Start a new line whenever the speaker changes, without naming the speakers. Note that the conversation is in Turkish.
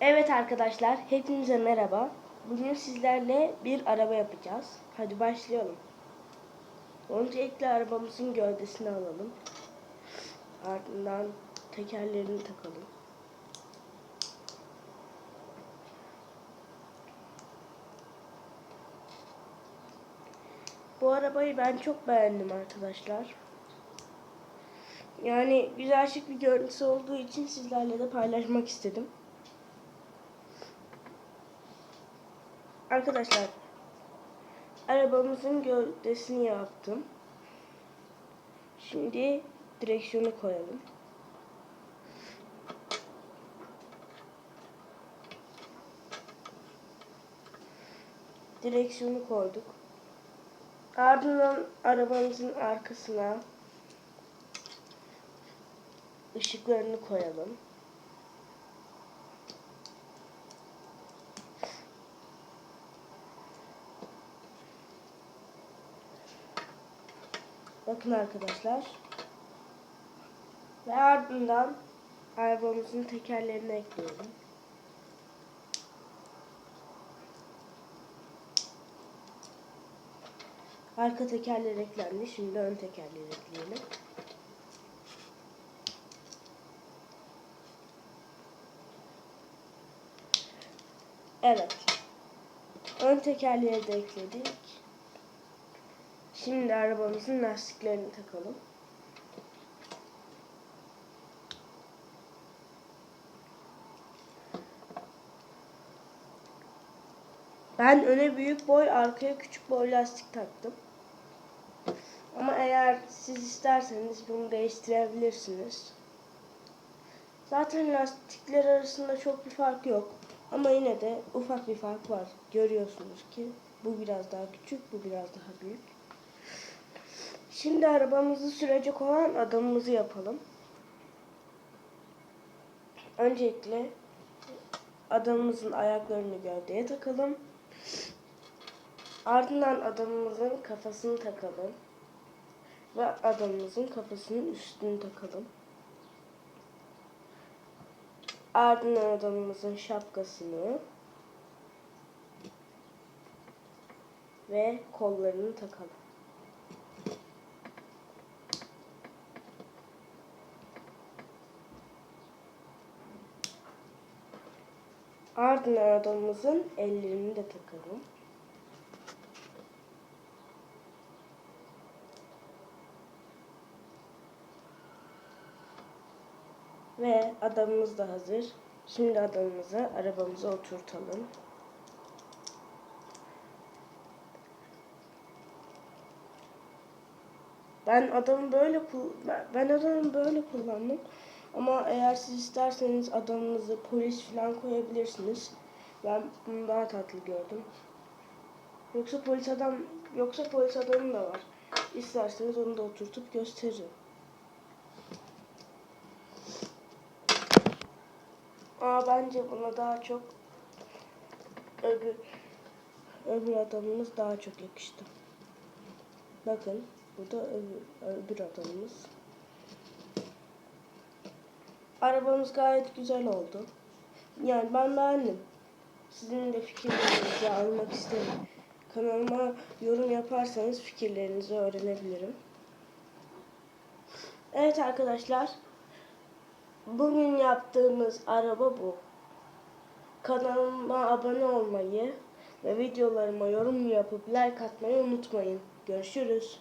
Evet arkadaşlar, hepinize merhaba. Bugün sizlerle bir araba yapacağız. Hadi başlayalım. Öncelikle arabamızın gövdesini alalım. Ardından tekerlerini takalım. Bu arabayı ben çok beğendim arkadaşlar. Yani güzel şık bir görüntüsü olduğu için sizlerle de paylaşmak istedim. Arkadaşlar arabamızın gövdesini yaptım. Şimdi direksiyonu koyalım. Direksiyonu koyduk. Ardından arabamızın arkasına ışıklarını koyalım. Bakın arkadaşlar. Ve ardından arabamızın tekerlerini ekleyelim. Arka tekerler eklendi. Şimdi ön tekerleri ekleyelim. Evet. Ön tekerleri de ekledik. Şimdi arabamızın lastiklerini takalım. Ben öne büyük boy, arkaya küçük boy lastik taktım. Ama eğer siz isterseniz bunu değiştirebilirsiniz. Zaten lastikler arasında çok bir fark yok. Ama yine de ufak bir fark var. Görüyorsunuz ki bu biraz daha küçük, bu biraz daha büyük. Şimdi arabamızı sürecek olan adamımızı yapalım. Öncelikle adamımızın ayaklarını gövdeye takalım. Ardından adamımızın kafasını takalım. Ve adamımızın kafasının üstünü takalım. Ardından adamımızın şapkasını ve kollarını takalım. Ardından adamımızın ellerini de takalım. Ve adamımız da hazır. Şimdi adamımızı arabamıza oturtalım. Ben adamı böyle ben adamı böyle kullandım. Ama eğer siz isterseniz adamınızı polis falan koyabilirsiniz. Ben bunu daha tatlı gördüm. Yoksa polis adam yoksa polis adamı da var. İsterseniz onu da oturtup gösteririm. Ama bence buna daha çok öbür öbür adamımız daha çok yakıştı. Bakın bu da öbür, öbür adamımız. Arabamız gayet güzel oldu. Yani ben beğendim. Sizin de fikirlerinizi almak isterim. Kanalıma yorum yaparsanız fikirlerinizi öğrenebilirim. Evet arkadaşlar. Bugün yaptığımız araba bu. Kanalıma abone olmayı ve videolarıma yorum yapıp like atmayı unutmayın. Görüşürüz.